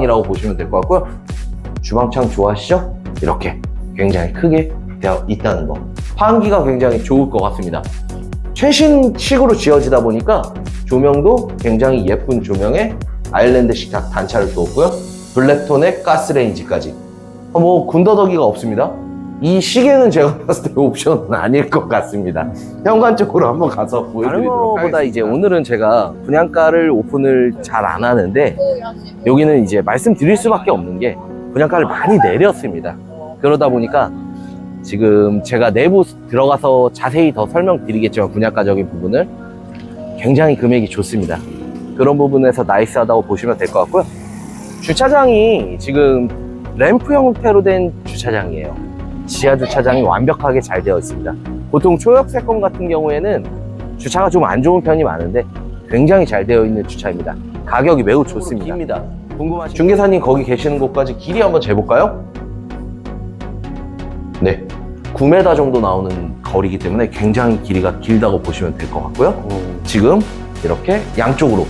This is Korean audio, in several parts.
주방이라고 보시면 될 것 같고요. 주방창 좋아하시죠? 이렇게 굉장히 크게 되어 있다는 거. 환기가 굉장히 좋을 것 같습니다. 최신식으로 지어지다 보니까 조명도 굉장히 예쁜 조명에 아일랜드 식탁 단차를 두었고요. 블랙톤의 가스레인지까지. 어, 뭐 군더더기가 없습니다. 이 시계는 제가 봤을 때 옵션은 아닐 것 같습니다. 현관 쪽으로 한번 가서 보여드리도록 하겠습니다. 보다 이제 오늘은 제가 분양가를 오픈을 잘 안 하는데 여기는 이제 말씀드릴 수밖에 없는 게 분양가를 많이 내렸습니다. 그러다 보니까 지금 제가 내부 들어가서 자세히 더 설명드리겠지만 분양가적인 부분을 굉장히 금액이 좋습니다. 그런 부분에서 나이스하다고 보시면 될 것 같고요. 주차장이 지금 램프 형태로 된 주차장이에요. 지하 주차장이 완벽하게 잘 되어 있습니다. 보통 초역세권 같은 경우에는 주차가 좀 안 좋은 편이 많은데 굉장히 잘 되어 있는 주차입니다. 가격이 매우 좋습니다. 깁니다. 궁금하신 중개사님 거기 계시는 곳까지 길이 한번 재볼까요? 네. 9m 정도 나오는 거리이기 때문에 굉장히 길이가 길다고 보시면 될 것 같고요. 지금 이렇게 양쪽으로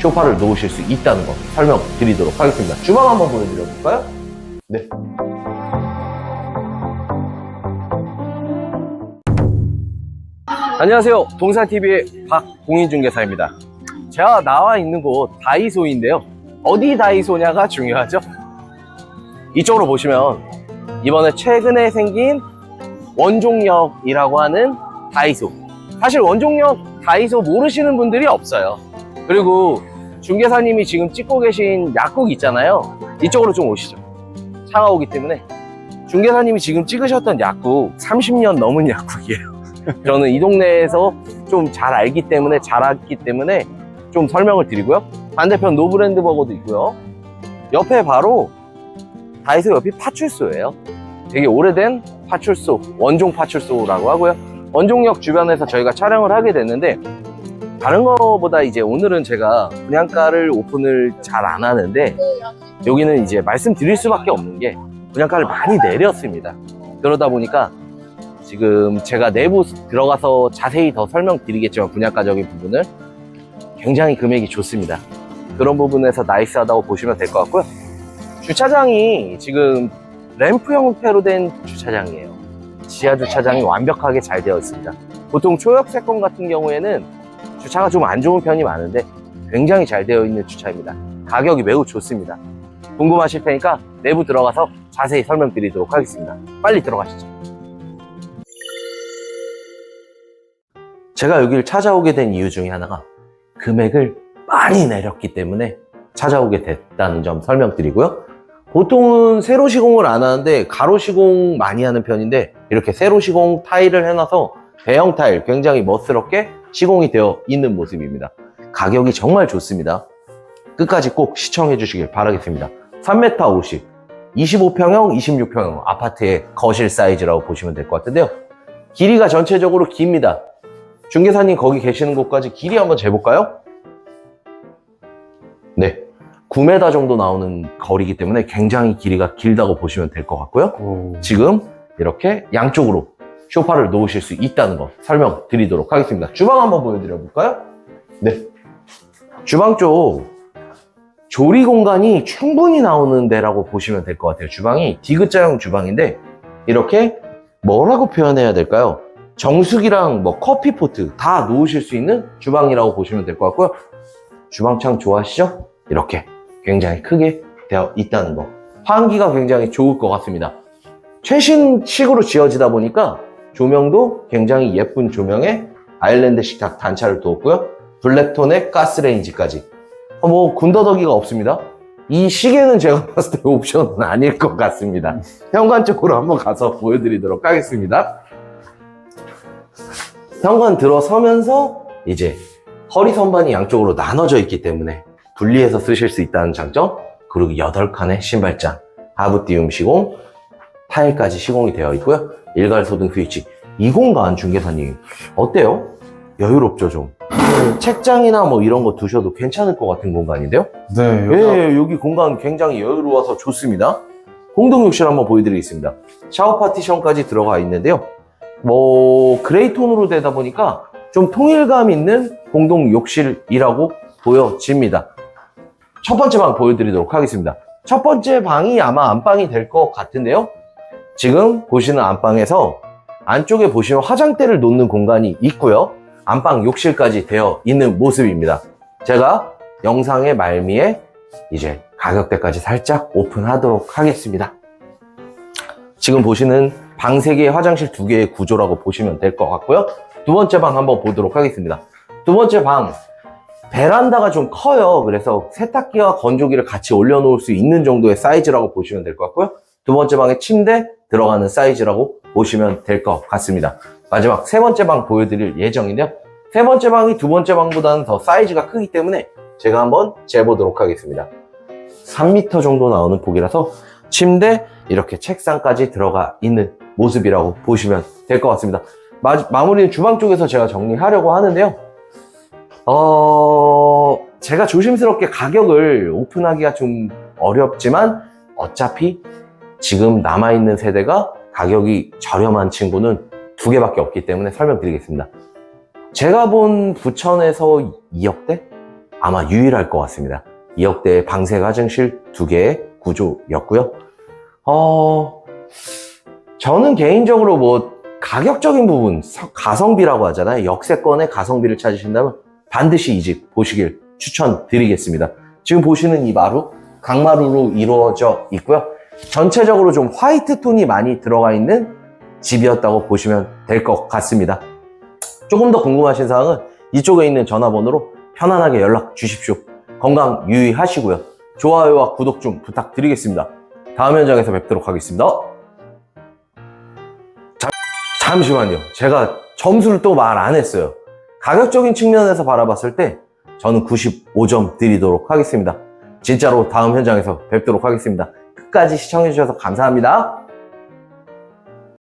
쇼파를 놓으실 수 있다는 거 설명드리도록 하겠습니다. 주방 한번 보여드려 볼까요? 네. 안녕하세요. 동산TV의 박공인 중개사입니다. 제가 나와 있는 곳 다이소인데요. 어디 다이소냐가 중요하죠. 이쪽으로 보시면 이번에 최근에 생긴 원종역이라고 하는 다이소. 사실 원종역 다이소 모르시는 분들이 없어요. 그리고 중개사님이 지금 찍고 계신 약국 있잖아요. 이쪽으로 좀 오시죠. 차가 오기 때문에 중개사님이 지금 찍으셨던 약국 30년 넘은 약국이에요. 저는 이 동네에서 좀 잘 알기 때문에 잘 알기 때문에 좀 설명을 드리고요. 반대편 노브랜드 버거도 있고요. 옆에 바로 다이소 옆이 파출소예요. 되게 오래된 파출소, 원종 파출소라고 하고요. 원종역 주변에서 저희가 촬영을 하게 됐는데 다른 거보다 이제 오늘은 제가 분양가를 오픈을 잘 안 하는데 여기는 이제 말씀드릴 수밖에 없는 게 분양가를 많이 내렸습니다. 그러다 보니까 지금 제가 내부 들어가서 자세히 더 설명드리겠지만 분양가적인 부분을 굉장히 금액이 좋습니다. 그런 부분에서 나이스하다고 보시면 될 것 같고요. 주차장이 지금 램프 형태로 된 주차장이에요. 지하 주차장이 완벽하게 잘 되어 있습니다. 보통 초역세권 같은 경우에는 주차가 좀 안 좋은 편이 많은데 굉장히 잘 되어 있는 주차입니다. 가격이 매우 좋습니다. 궁금하실 테니까 내부 들어가서 자세히 설명드리도록 하겠습니다. 빨리 들어가시죠. 제가 여기를 찾아오게 된 이유 중에 하나가 금액을 많이 내렸기 때문에 찾아오게 됐다는 점 설명드리고요. 보통은 세로 시공을 안 하는데 가로 시공 많이 하는 편인데 이렇게 세로 시공 타일을 해놔서 배형 타일 굉장히 멋스럽게 시공이 되어 있는 모습입니다. 가격이 정말 좋습니다. 끝까지 꼭 시청해 주시길 바라겠습니다. 3m 50, 25평형, 26평형 아파트의 거실 사이즈라고 보시면 될 것 같은데요. 길이가 전체적으로 깁니다. 중개사님 거기 계시는 곳까지 길이 한번 재볼까요? 네. 9m 정도 나오는 거리이기 때문에 굉장히 길이가 길다고 보시면 될 것 같고요. 지금 이렇게 양쪽으로 쇼파를 놓으실 수 있다는 거 설명드리도록 하겠습니다. 주방 한번 보여드려 볼까요? 네. 주방 쪽 조리 공간이 충분히 나오는 데라고 보시면 될 것 같아요. 주방이 디귿자형 주방인데 이렇게 뭐라고 표현해야 될까요? 정수기랑 뭐 커피포트 다 놓으실 수 있는 주방이라고 보시면 될 것 같고요. 주방창 좋아하시죠? 이렇게 굉장히 크게 되어 있다는 거. 환기가 굉장히 좋을 것 같습니다. 최신식으로 지어지다 보니까 조명도 굉장히 예쁜 조명에 아일랜드 식탁 단차를 두었고요. 블랙톤의 가스레인지까지. 어, 뭐 군더더기가 없습니다. 이 시계는 제가 봤을 때 옵션은 아닐 것 같습니다. 현관 쪽으로 한번 가서 보여드리도록 하겠습니다. 현관 들어서면서 이제 허리 선반이 양쪽으로 나눠져 있기 때문에 분리해서 쓰실 수 있다는 장점 그리고 8칸의 신발장 하부 띄움 시공 타일까지 시공이 되어 있고요 일괄 소등 스위치 이 공간 중개사님 어때요? 여유롭죠 좀 책장이나 뭐 이런 거 두셔도 괜찮을 것 같은 공간인데요 네, 여기가 예, 여기 공간 굉장히 여유로워서 좋습니다. 공동 욕실 한번 보여드리겠습니다. 샤워 파티션까지 들어가 있는데요. 뭐 그레이 톤으로 되다 보니까 좀 통일감 있는 공동 욕실이라고 보여집니다. 첫 번째 방 보여드리도록 하겠습니다. 첫 번째 방이 아마 안방이 될 것 같은데요. 지금 보시는 안방에서 안쪽에 보시면 화장대를 놓는 공간이 있고요. 안방 욕실까지 되어 있는 모습입니다. 제가 영상의 말미에 이제 가격대까지 살짝 오픈하도록 하겠습니다. 지금 보시는 방 3개, 화장실 2개의 구조라고 보시면 될 것 같고요. 두 번째 방 한번 보도록 하겠습니다. 두 번째 방, 베란다가 좀 커요. 그래서 세탁기와 건조기를 같이 올려놓을 수 있는 정도의 사이즈라고 보시면 될 것 같고요. 두 번째 방에 침대 들어가는 사이즈라고 보시면 될 것 같습니다. 마지막 세 번째 방 보여드릴 예정인데요. 세 번째 방이 두 번째 방보다는 더 사이즈가 크기 때문에 제가 한번 재보도록 하겠습니다. 3m 정도 나오는 폭이라서 침대 이렇게 책상까지 들어가 있는 모습이라고 보시면 될 것 같습니다. 마, 마무리는 주방 쪽에서 제가 정리하려고 하는데요. 어, 제가 조심스럽게 가격을 오픈하기가 좀 어렵지만 어차피 지금 남아있는 세대가 가격이 저렴한 친구는 두 개밖에 없기 때문에 설명드리겠습니다. 제가 본 부천에서 2억대? 아마 유일할 것 같습니다. 2억대의 방세 가정실 두 개의 구조였고요. 어, 저는 개인적으로 뭐 가격적인 부분, 서- 가성비라고 하잖아요. 역세권의 가성비를 찾으신다면 반드시 이 집 보시길 추천드리겠습니다. 지금 보시는 이 마루, 강마루로 이루어져 있고요. 전체적으로 좀 화이트 톤이 많이 들어가 있는 집이었다고 보시면 될 것 같습니다. 조금 더 궁금하신 사항은 이쪽에 있는 전화번호로 편안하게 연락 주십시오. 건강 유의하시고요. 좋아요와 구독 좀 부탁드리겠습니다. 다음 현장에서 뵙도록 하겠습니다. 잠, 잠시만요. 제가 점수를 또 말 안 했어요. 가격적인 측면에서 바라봤을 때 저는 95점 드리도록 하겠습니다. 진짜로 다음 현장에서 뵙도록 하겠습니다. 끝까지 시청해주셔서 감사합니다.